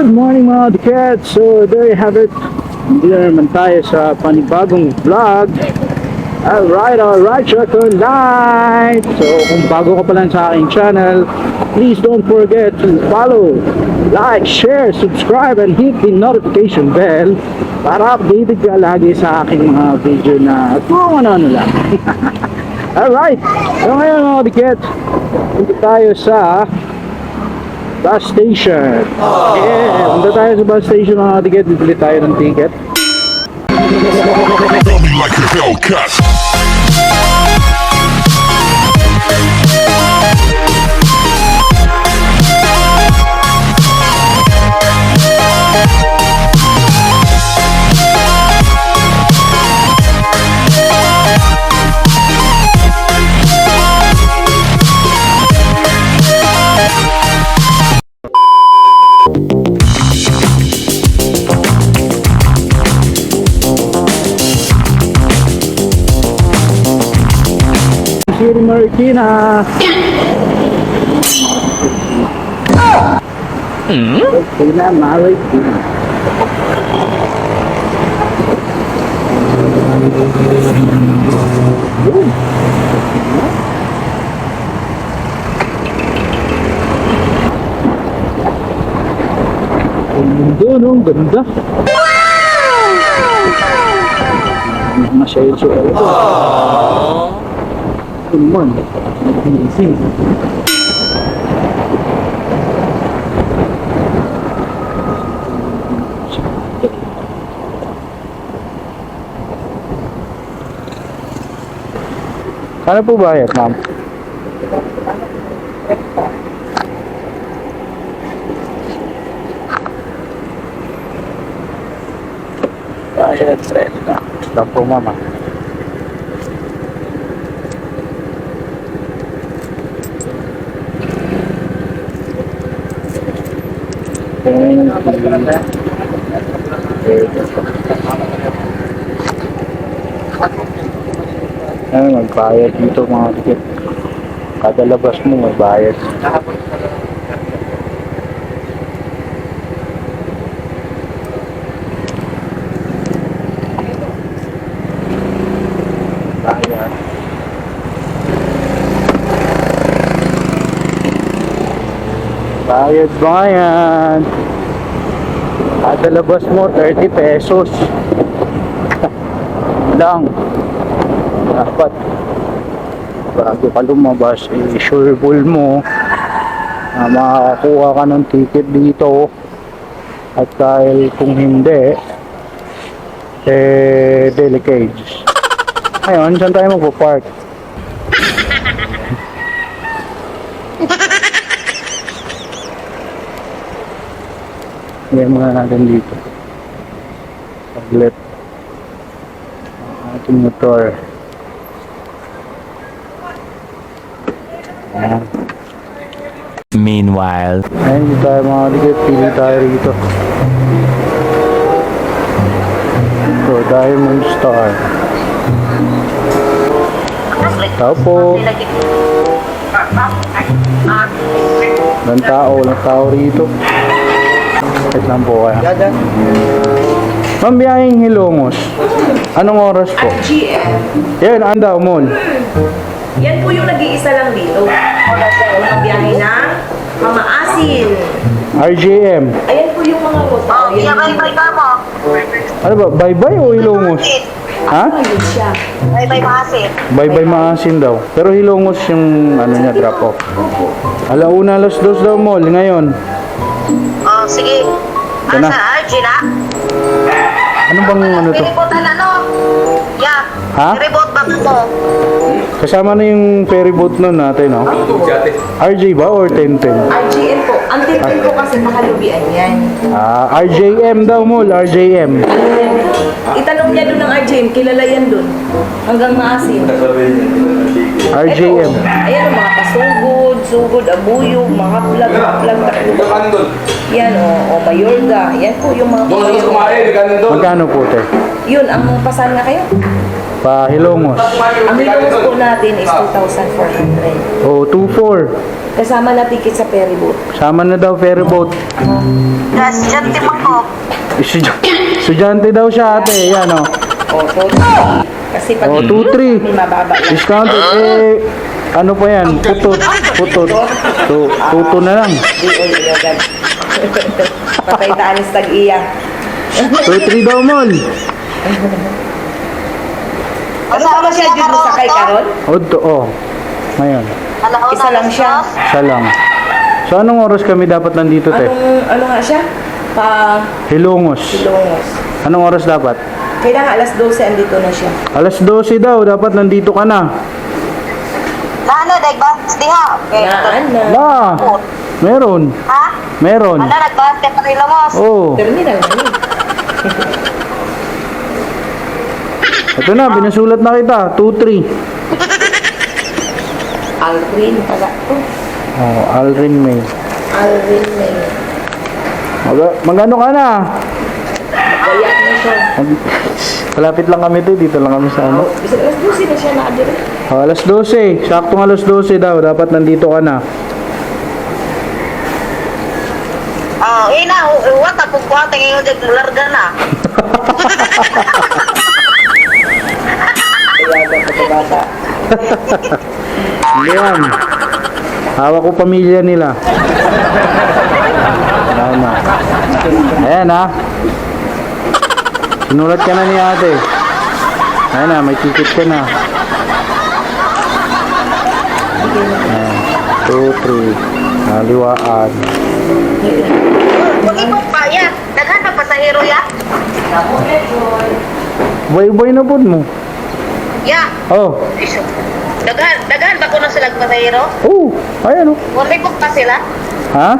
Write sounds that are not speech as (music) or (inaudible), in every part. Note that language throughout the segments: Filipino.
Good morning mga kids! So there you have it. Hindi na naman tayo sa panibagong vlog. Alright, alright, Choco Night! So kung bago ka pa lang sa aking channel, please don't forget to follow, like, share, subscribe, and hit the notification bell para updated ka lagi sa aking mga video na kung ano-ano lang. (laughs) Alright, so ngayon mga kids, punta tayo sa bus station. Yeah, punta tayo sa bus station mga ticket. Bibili tayo ng ticket. Like a Hellcat. Siri Marikina. Sila Marikina. Ganda no, ganda. Masyayel siya talaga. Naman, amazing. Ano po bayad, ma'am? Bayad sa ito. Po, mama. Ano, magbayad dito mga ticket. Kada labas mo may bayad. Bayad. Bayad bayan. Kada labas mo 30 pesos. lang. Dapat bago ka lumabas, i-sureball mo na makakakuha ka ng ticket dito. At dahil kung hindi, eh, delicate. Ngayon, saan tayo magpo-park? (laughs) Ngayon muna natin dito. Saglit. Ang ating motor. Ayan. Meanwhile, Ayun, hindi tayo mga dikit. Pili tayo rito. Ito, Diamond Star. Tao po. Walang tao, walang tao rito. Wait lang po kaya. Ma'am, biyaheng Hilongos. Anong oras po? GM. Yan, Andaw Mall. Yan po yung nag-iisa lang dito. Unang biyahe na Mamaasin. RJM. Ayan po yung mga ruta. Oh, Yan bye-bye ka mo. Ano ba? Bye-bye o Hilongos? Ha? Bye-bye maasin. Bye-bye maasin daw. Pero Hilongos yung ano niya, drop off. Alauna, alas dos daw mall ngayon. Oh, sige. Yan na. Asa, RG na? Ano bang ano to? Piniputan ano? Yeah. Ha? I-reboot ba mo? Kasama na yung ferry boat nun natin, no? RJ ba or 1010? RGM po. Ang tintin po kasi makalubian yan. Ah, RJM daw mall, RJM. Itanong niya doon ng RGM. Kilala yan doon. Hanggang maasin. RJM. Ito, ayan ang mga sugod, abuyog, mga vlog, vlog, takbo. Yan o, o Mayorga. Yan po yung mga Doon sa kumain, doon. Magkano po, te? Yun, ang pasan nga kayo. Pa Hilongos. Ang minimum po natin is 2,400. O, 2-4. Kasama na ticket sa ferry boat. Sama na daw ferry boat. Yes, dyan. Estudy- Estudyante daw siya ate. Yan o. O, so, kasi pag O, 2-3. may mababa. Discounted. Eh, ano pa yan? Putot. Putot. So, tuto na lang. Patay taanis tag-iya. 2-3 daw mol. Ano ka ba siya dito sa kay Karon? O, to, oh. Ngayon. Isa lang siya. Siya lang. So, anong oras kami dapat nandito, te? Anong, ano nga siya? Pa Hilongos. Ilongos. Anong oras dapat? Kailangan alas 12 andito na siya. Alas 12 daw. Dapat nandito ka na. Na ano, dagbas diha. Okay. Naan na. La! Meron. Ha? Meron. Ano, nagbas ka pa rin lumos. Oh. Terminal na yun. Ito na, binasulat na kita. 2-3. Alvin pala. Oh, Oh, Alrin May. Alvin May. Mag magano ka na? Kaya na siya. Mag- Malapit lang kami to, dito lang kami sa ano. Oh, alas 12 na siya nakadiri. Oh, alas 12, saktong alas 12 daw, dapat nandito ka na. Oh, ina, uwat ako ko tingin yung larga na. Yan. Hawak ko pamilya nila. Na. Ayan ha. Sinulat ka na ni ate. Ayan na, may ticket ka na. Ayan. Two, three. Naliwaan. Huwag ipong pa, ya. Daghan na pasahero, ya. Boy-boy na po mo. Ya. Oh. Daghan, daghan ba ko na sila pasahero? Oh, ayan oh. Huwag ipong pa sila. Ha?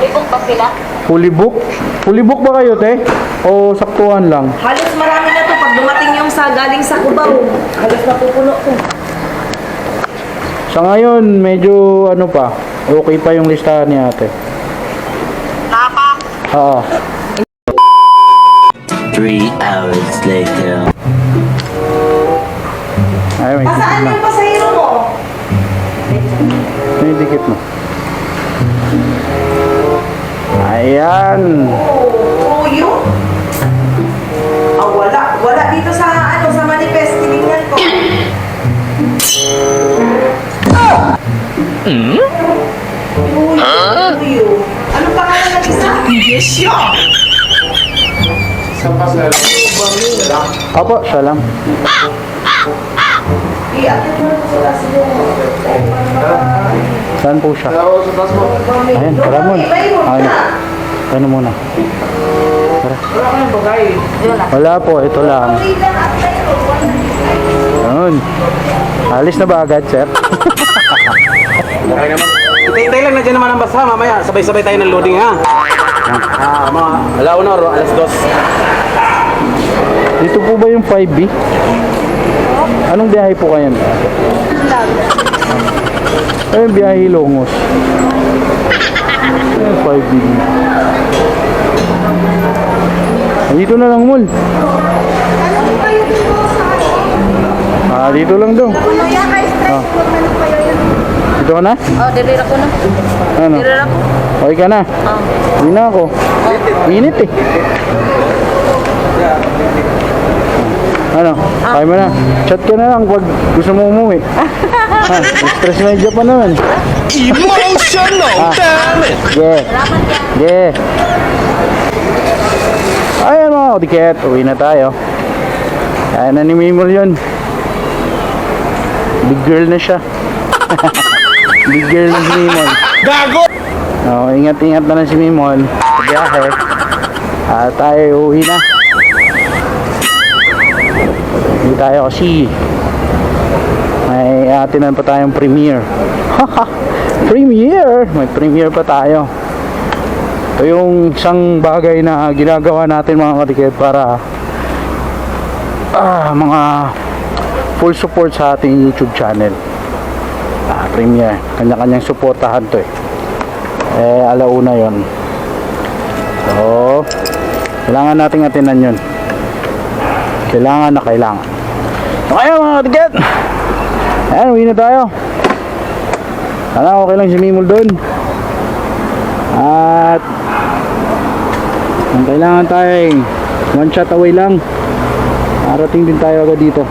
Ipong pa sila. Fully book ba kayo, te? O saktuhan lang? Halos marami na to pag dumating yung sa galing sa Cubao. Halos napupuno to. Sa ngayon, medyo ano pa, okay pa yung listahan ni ate. Napa. Oo. Three hours later. Ay, may dikit na. yung pasahero mo? May dikit na. Ayan. Oh, yun. Ah, wala. Wala dito sa, ano, sa manifest. Tinignan ko. Hmm? Uyo. Ano pangalan ng isa? Yes, siya. Opo, siya lang. I-atid mo na sila sa Saan po siya? Ayan, tara mo. Ano? Ano muna? Tara. Wala po, ito lang. Ayun. Alis na ba agad, sir? Okay naman. Hintay lang na dyan naman ang basa. Mamaya, sabay-sabay tayo ng loading ha. Ah, mga alauna or alas dos. Dito po ba yung 5B? Anong biyahe po kayo? Ay, yung biyahe Longos. Ay, 5B. Dito na lang, mul. Ah, dito lang daw. Ah. Dito ka na? Oh, dilira ko na. Ano? Dilira ko. Okay ka na? Hindi na ako. Init eh. Ano? Kaya mo na. Chat ka na lang pag gusto mo umuwi. ha? (laughs) Stress medyo pa naman. Emotional damage! Yeah. Yeah. Ayan mga kodiket. Uwi na tayo. Kaya na ni Mimol yun. Big girl na siya. (laughs) Big girl na si Mimol. Gago! Oh, ingat-ingat na lang si Mimon sa biyahe. At tayo uwi na. Tayo kasi may atinan pa tayong premiere. Haha! (laughs) premiere! May premiere pa tayo. Ito yung isang bagay na ginagawa natin mga katiket para ah, mga full support sa ating YouTube channel. Ah, premiere. Kanya-kanyang suportahan to eh eh alauna yon so kailangan nating atinan yun kailangan na kailangan Okay mga katiket. Ayan, uwi na tayo. Sana okay lang si Mimol doon. At ang kailangan tayo ay one shot away lang. Arating din tayo agad dito.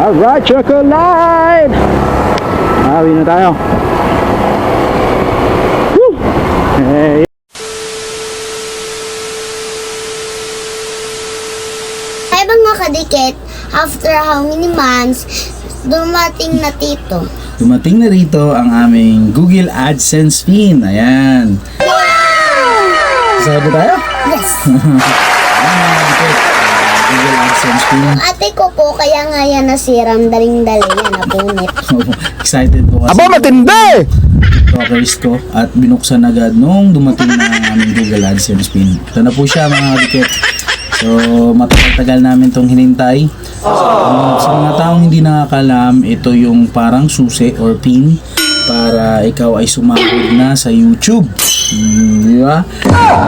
Alright, chocolate! Ah, uwi na tayo. Woo! Ay mga kadikit, after how many months, dumating na tito. Dumating na rito ang aming Google AdSense pin. Ayan. Sabi tayo? Yes! (laughs) Google AdSense pin. Ate ko po, kaya nga yan nasiram daling-dali yan, napunit. Excited po kasi. Aba, matindi! Talkers ko at binuksan agad nung dumating na ang aming Google AdSense pin. Ito na po siya mga kabikit. So, matagal-tagal namin itong hinintay. Um, sa mga taong hindi nakakalam, ito yung parang susi or pin para ikaw ay sumahod na sa YouTube. Hmm, di ba?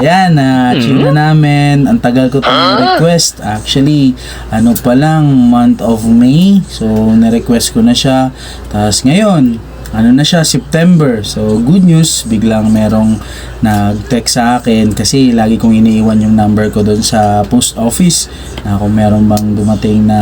Ayan, na-achieve na namin. Ang tagal ko itong request. Actually, ano pa lang, month of May. So, na-request ko na siya. Tapos ngayon, ano na siya, September. So, good news, biglang merong nag-text sa akin kasi lagi kong iniiwan yung number ko doon sa post office na kung meron bang dumating na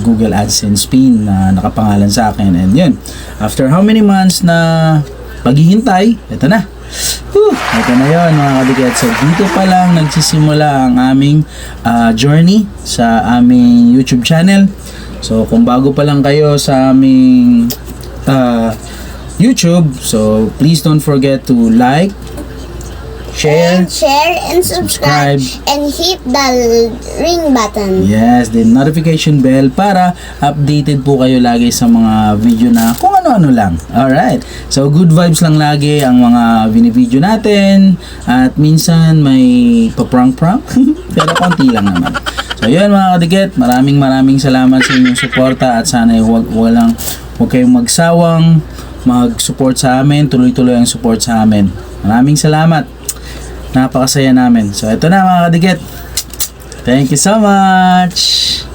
Google AdSense pin na nakapangalan sa akin. And yun, after how many months na paghihintay, ito na. Whew, ito na yun mga kabigat. So dito pa lang nagsisimula ang aming ah, journey sa aming YouTube channel. So kung bago pa lang kayo sa aming ah, YouTube, so please don't forget to like, share, And share and subscribe, Subscribe. and hit the ring button. Yes, the notification bell para updated po kayo lagi sa mga video na kung ano-ano lang. Alright. So, good vibes lang lagi ang mga video natin. At minsan may paprank-prank. (laughs) Pero konti lang naman. So, yun mga kadigit. Maraming maraming salamat sa inyong suporta at sana ay wag, walang, huwag kayong magsawang mag-support sa amin. Tuloy-tuloy ang support sa amin. Maraming salamat. Napakasaya namin. So, ito na mga kadigit. Thank you so much.